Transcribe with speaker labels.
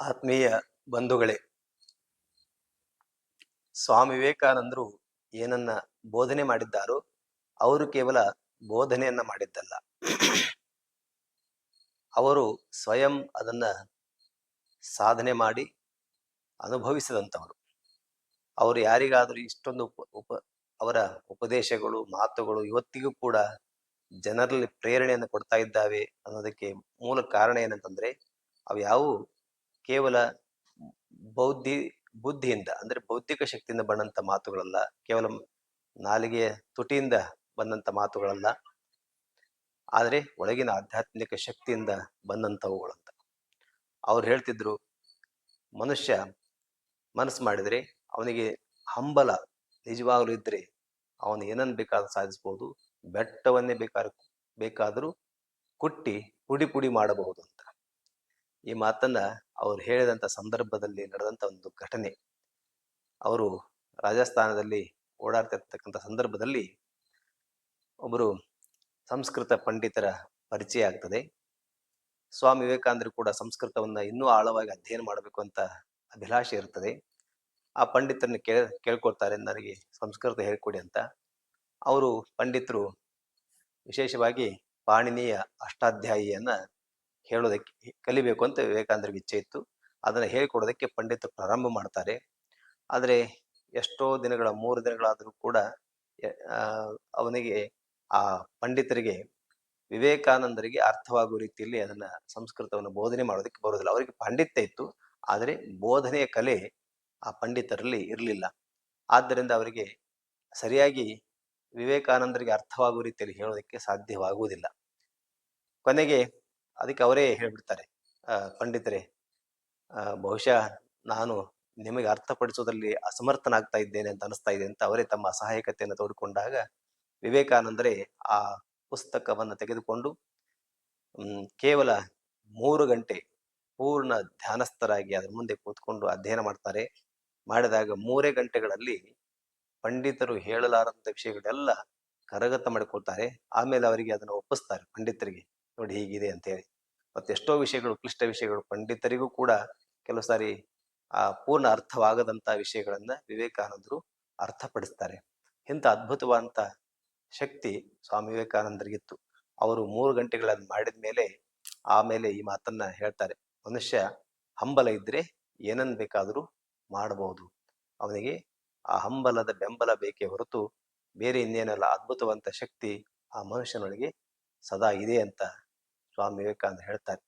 Speaker 1: ಆತ್ಮೀಯ ಬಂಧುಗಳೇ, ಸ್ವಾಮಿ ವಿವೇಕಾನಂದರು ಏನನ್ನ ಬೋಧನೆ ಮಾಡಿದ್ದಾರೋ ಅವರು ಕೇವಲ ಬೋಧನೆಯನ್ನ ಮಾಡಿದ್ದಲ್ಲ. ಅವರು ಸ್ವಯಂ ಅದನ್ನ ಸಾಧನೆ ಮಾಡಿ ಅನುಭವಿಸಿದಂಥವರು. ಅವರು ಯಾರಿಗಾದರೂ ಇಷ್ಟೊಂದು ಉಪ ಉಪ, ಅವರ ಉಪದೇಶಗಳು, ಮಾತುಗಳು ಇವತ್ತಿಗೂ ಕೂಡ ಜನರಲ್ಲಿ ಪ್ರೇರಣೆಯನ್ನು ಕೊಡ್ತಾ ಇದ್ದಾವೆ ಅನ್ನೋದಕ್ಕೆ ಮೂಲ ಕಾರಣ ಏನಂತಂದ್ರೆ, ಅವು ಯಾವುವು? ಕೇವಲ ಬೌದ್ಧಿ, ಬುದ್ಧಿಯಿಂದ, ಅಂದ್ರೆ ಬೌದ್ಧಿಕ ಶಕ್ತಿಯಿಂದ ಬಂದಂತ ಮಾತುಗಳಲ್ಲ, ಕೇವಲ ನಾಲಿಗೆಯ ತುಟಿಯಿಂದ ಬಂದಂತ ಮಾತುಗಳಲ್ಲ, ಆದರೆ ಒಳಗಿನ ಆಧ್ಯಾತ್ಮಿಕ ಶಕ್ತಿಯಿಂದ ಬಂದಂಥವುಗಳಂತ ಅವ್ರು ಹೇಳ್ತಿದ್ರು, ಮನುಷ್ಯ ಮನಸ್ಸು ಮಾಡಿದ್ರೆ ಅವನಿಗೆ ಹಂಬಲ ನಿಜವಾಗಲೂ ಇದ್ರೆ ಅವನು ಏನನ್ನು ಬೇಕಾದ್ರೂ ಸಾಧಿಸ್ಬೋದು, ಬೆಟ್ಟವನ್ನೇ ಬೇಕಾದ ಬೇಕಾದರೂ ಕುಟ್ಟಿ, ಪುಡಿ ಪುಡಿ ಮಾಡಬಹುದು ಅಂತ ಈ ಮಾತನ್ನ ಅವ್ರು ಹೇಳಿದಂಥ ಸಂದರ್ಭದಲ್ಲಿ ನಡೆದಂಥ ಒಂದು ಘಟನೆ. ಅವರು ರಾಜಸ್ಥಾನದಲ್ಲಿ ಓಡಾಡ್ತಿರ್ತಕ್ಕಂಥ ಸಂದರ್ಭದಲ್ಲಿ ಒಬ್ಬರು ಸಂಸ್ಕೃತ ಪಂಡಿತರ ಪರಿಚಯ ಆಗ್ತದೆ. ಸ್ವಾಮಿ ವಿವೇಕಾನಂದರು ಕೂಡ ಸಂಸ್ಕೃತವನ್ನು ಇನ್ನೂ ಆಳವಾಗಿ ಅಧ್ಯಯನ ಮಾಡಬೇಕು ಅಂತ ಅಭಿಲಾಷೆ ಇರ್ತದೆ. ಆ ಪಂಡಿತರನ್ನು ಕೇಳ, ಕೇಳ್ಕೊಳ್ತಾರೆ ನನಗೆ ಸಂಸ್ಕೃತ ಹೇಳ್ಕೊಡಿ ಅಂತ. ಅವರು ಪಂಡಿತರು ವಿಶೇಷವಾಗಿ ಪಾಣಿನಿಯ ಅಷ್ಟಾಧ್ಯಾಯಿಯನ್ನ ಹೇಳೋದಕ್ಕೆ ಕಲಿಬೇಕು ಅಂತ ವಿವೇಕಾನಂದರಿಗೆ ಇಚ್ಛೆ ಇತ್ತು. ಅದನ್ನು ಹೇಳಿಕೊಡೋದಕ್ಕೆ ಪಂಡಿತರು ಪ್ರಾರಂಭ ಮಾಡ್ತಾರೆ. ಆದರೆ ಎಷ್ಟೋ ದಿನಗಳ, ಮೂರು ದಿನಗಳಾದರೂ ಕೂಡ ಅವನಿಗೆ, ಆ ಪಂಡಿತರಿಗೆ, ವಿವೇಕಾನಂದರಿಗೆ ಅರ್ಥವಾಗುವ ರೀತಿಯಲ್ಲಿ ಅದನ್ನ ಸಂಸ್ಕೃತವನ್ನು ಬೋಧನೆ ಮಾಡೋದಕ್ಕೆ ಬರೋದಿಲ್ಲ. ಅವರಿಗೆ ಪಂಡಿತ ಇತ್ತು. ಆದರೆ ಬೋಧನೆಯ ಕಲೆ ಆ ಪಂಡಿತರಲ್ಲಿ ಇರಲಿಲ್ಲ. ಆದ್ದರಿಂದ ಅವರಿಗೆ ಸರಿಯಾಗಿ ವಿವೇಕಾನಂದರಿಗೆ ಅರ್ಥವಾಗುವ ರೀತಿಯಲ್ಲಿ ಹೇಳೋದಕ್ಕೆ ಸಾಧ್ಯವಾಗುವುದಿಲ್ಲ. ಕೊನೆಗೆ ಅದಕ್ಕೆ ಅವರೇ ಹೇಳ್ಬಿಡ್ತಾರೆ ಪಂಡಿತರೇ ಬಹುಶಃ ನಾನು ನಿಮಗೆ ಅರ್ಥಪಡಿಸೋದ್ರಲ್ಲಿ ಅಸಮರ್ಥನಾಗ್ತಾ ಇದ್ದೇನೆ ಅಂತ ಅನಿಸ್ತಾ ಇದೆ ಅಂತ ಅವರೇ ತಮ್ಮ ಅಸಹಾಯಕತೆಯನ್ನು ತೋಡಿಕೊಂಡಾಗ ವಿವೇಕಾನಂದರೇ ಆ ಪುಸ್ತಕವನ್ನು ತೆಗೆದುಕೊಂಡು ಕೇವಲ ಮೂರು ಗಂಟೆ ಪೂರ್ಣ ಧ್ಯಾನಸ್ಥರಾಗಿ ಅದರ ಮುಂದೆ ಕೂತ್ಕೊಂಡು ಅಧ್ಯಯನ ಮಾಡ್ತಾರೆ. ಮಾಡಿದಾಗ ಮೂರೇ ಗಂಟೆಗಳಲ್ಲಿ ಪಂಡಿತರು ಹೇಳಲಾರದಂಥ ವಿಷಯಗಳೆಲ್ಲ ಕರಗತ ಮಾಡಿಕೊಳ್ತಾರೆ. ಆಮೇಲೆ ಅವರಿಗೆ ಅದನ್ನು ಒಪ್ಪಿಸ್ತಾರೆ ಪಂಡಿತರಿಗೆ, ನೋಡಿ ಹೀಗಿದೆ ಅಂತ ಹೇಳಿ. ಮತ್ತೆ ಎಷ್ಟೋ ವಿಷಯಗಳು, ಕ್ಲಿಷ್ಟ ವಿಷಯಗಳು ಪಂಡಿತರಿಗೂ ಕೂಡ ಕೆಲವು ಸಾರಿ ಆ ಪೂರ್ಣ ಅರ್ಥವಾಗದಂತ ವಿಷಯಗಳನ್ನ ವಿವೇಕಾನಂದರು ಅರ್ಥಪಡಿಸ್ತಾರೆ. ಇಂಥ ಅದ್ಭುತವಾದಂತ ಶಕ್ತಿ ಸ್ವಾಮಿ ವಿವೇಕಾನಂದರಿಗಿತ್ತು. ಅವರು ಮೂರು ಗಂಟೆಗಳನ್ನು ಮಾಡಿದ ಮೇಲೆ ಆಮೇಲೆ ಈ ಮಾತನ್ನ ಹೇಳ್ತಾರೆ. ಮನುಷ್ಯ ಹಂಬಲ ಇದ್ರೆ ಏನನ್ ಬೇಕಾದರೂ ಮಾಡಬಹುದು ಅವನಿಗೆ ಆ ಹಂಬಲದ ಬೆಂಬಲ ಬೇಕೇ ಹೊರತು ಬೇರೆ ಇನ್ನೇನಲ್ಲ ಅದ್ಭುತವಂತ ಶಕ್ತಿ ಆ ಮನುಷ್ಯನೊಳಗೆ ಸದಾ ಇದೆ ಅಂತ ಸ್ವಾಮಿ ವಿವೇಕಾನಂದ ಹೇಳ್ತಾರೆ